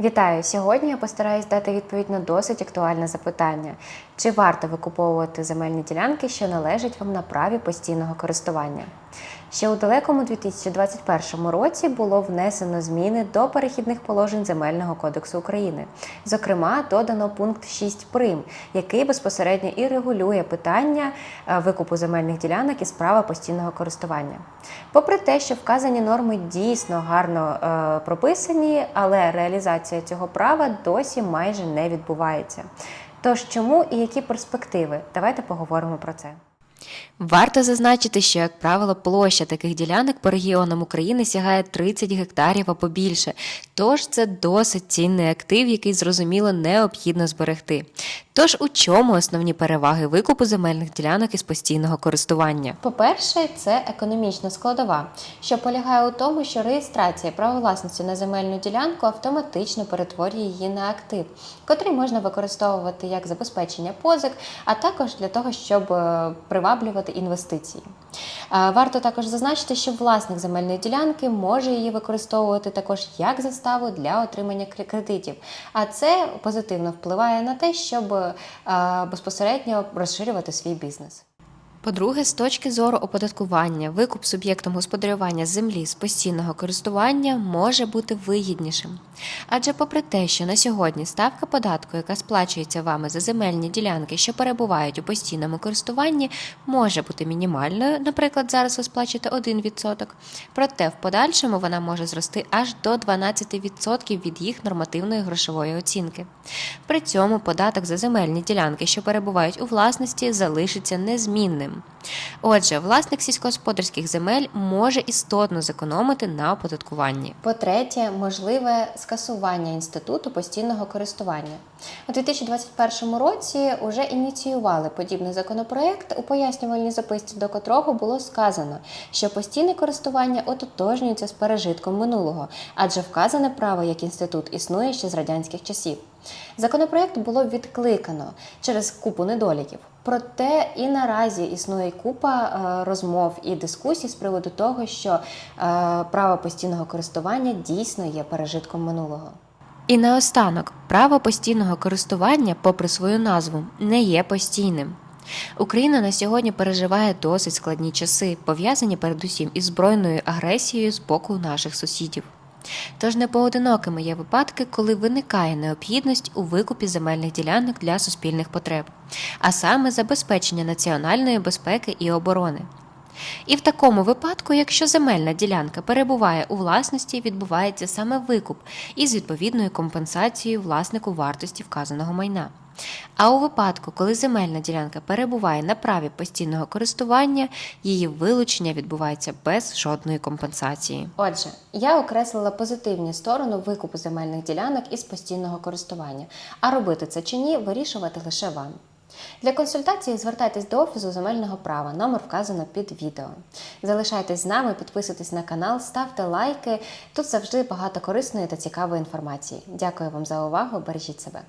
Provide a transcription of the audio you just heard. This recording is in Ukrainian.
Вітаю! Сьогодні я постараюсь дати відповідь на досить актуальне запитання: чи варто викуповувати земельні ділянки, що належать вам на праві постійного користування? Ще у далекому 2021 році було внесено зміни до перехідних положень Земельного кодексу України. Зокрема, додано пункт 6 прим, який безпосередньо і регулює питання е, викупу земельних ділянок із права постійного користування. Попри те, що вказані норми дійсно гарно е, прописані, але реалізація цього права досі майже не відбувається. Тож чому і які перспективи? Давайте поговоримо про це. Варто зазначити, що, як правило, площа таких ділянок по регіонам України сягає 30 гектарів або більше. Тож це досить цінний актив, який зрозуміло необхідно зберегти. Тож у чому основні переваги викупу земельних ділянок із постійного користування? По-перше, це економічна складова, що полягає у тому, що реєстрація права власності на земельну ділянку автоматично перетворює її на актив, котрий можна використовувати як забезпечення позик, а також для того, щоб е, приваблювати інвестиції. Варто також зазначити, що власник земельної ділянки може її використовувати також як заставу для отримання кре- кредитів. А це позитивно впливає на те, щоб безпосередньо розширювати свій бізнес. По-друге, з точки зору оподаткування, викуп суб'єктом господарювання землі з постійного користування може бути вигіднішим. Адже, попри те, що на сьогодні ставка податку, яка сплачується вами за земельні ділянки, що перебувають у постійному користуванні, може бути мінімальною, наприклад, зараз ви сплачуєте 1%, проте в подальшому вона може зрости аж до 12% від їх нормативної грошової оцінки. При цьому податок за земельні ділянки, що перебувають у власності, залишиться незмінним. können. Отже, власник сільськогосподарських земель може істотно зекономити на оподаткуванні. По-третє, можливе скасування інституту постійного користування. У 2021 році вже ініціювали подібний законопроект, у пояснювальній записці до котрого було сказано, що постійне користування ототожнюється з пережитком минулого, адже вказане право як інститут існує ще з радянських часів. Законопроект було відкликано через купу недоліків. Проте і наразі існує купа е, розмов і дискусій з приводу того, що е, право постійного користування дійсно є пережитком минулого. І наостанок, право постійного користування, попри свою назву, не є постійним. Україна на сьогодні переживає досить складні часи, пов'язані передусім із збройною агресією з боку наших сусідів. Тож непоодинокими є випадки, коли виникає необхідність у викупі земельних ділянок для суспільних потреб, а саме забезпечення національної безпеки і оборони. І в такому випадку, якщо земельна ділянка перебуває у власності, відбувається саме викуп із відповідною компенсацією власнику вартості вказаного майна. А у випадку, коли земельна ділянка перебуває на праві постійного користування, її вилучення відбувається без жодної компенсації. Отже, я окреслила позитивні сторони викупу земельних ділянок із постійного користування, а робити це чи ні, вирішувати лише вам. Для консультації звертайтесь до Офісу земельного права, номер вказано під відео. Залишайтесь з нами, підписуйтесь на канал, ставте лайки. Тут завжди багато корисної та цікавої інформації. Дякую вам за увагу, бережіть себе.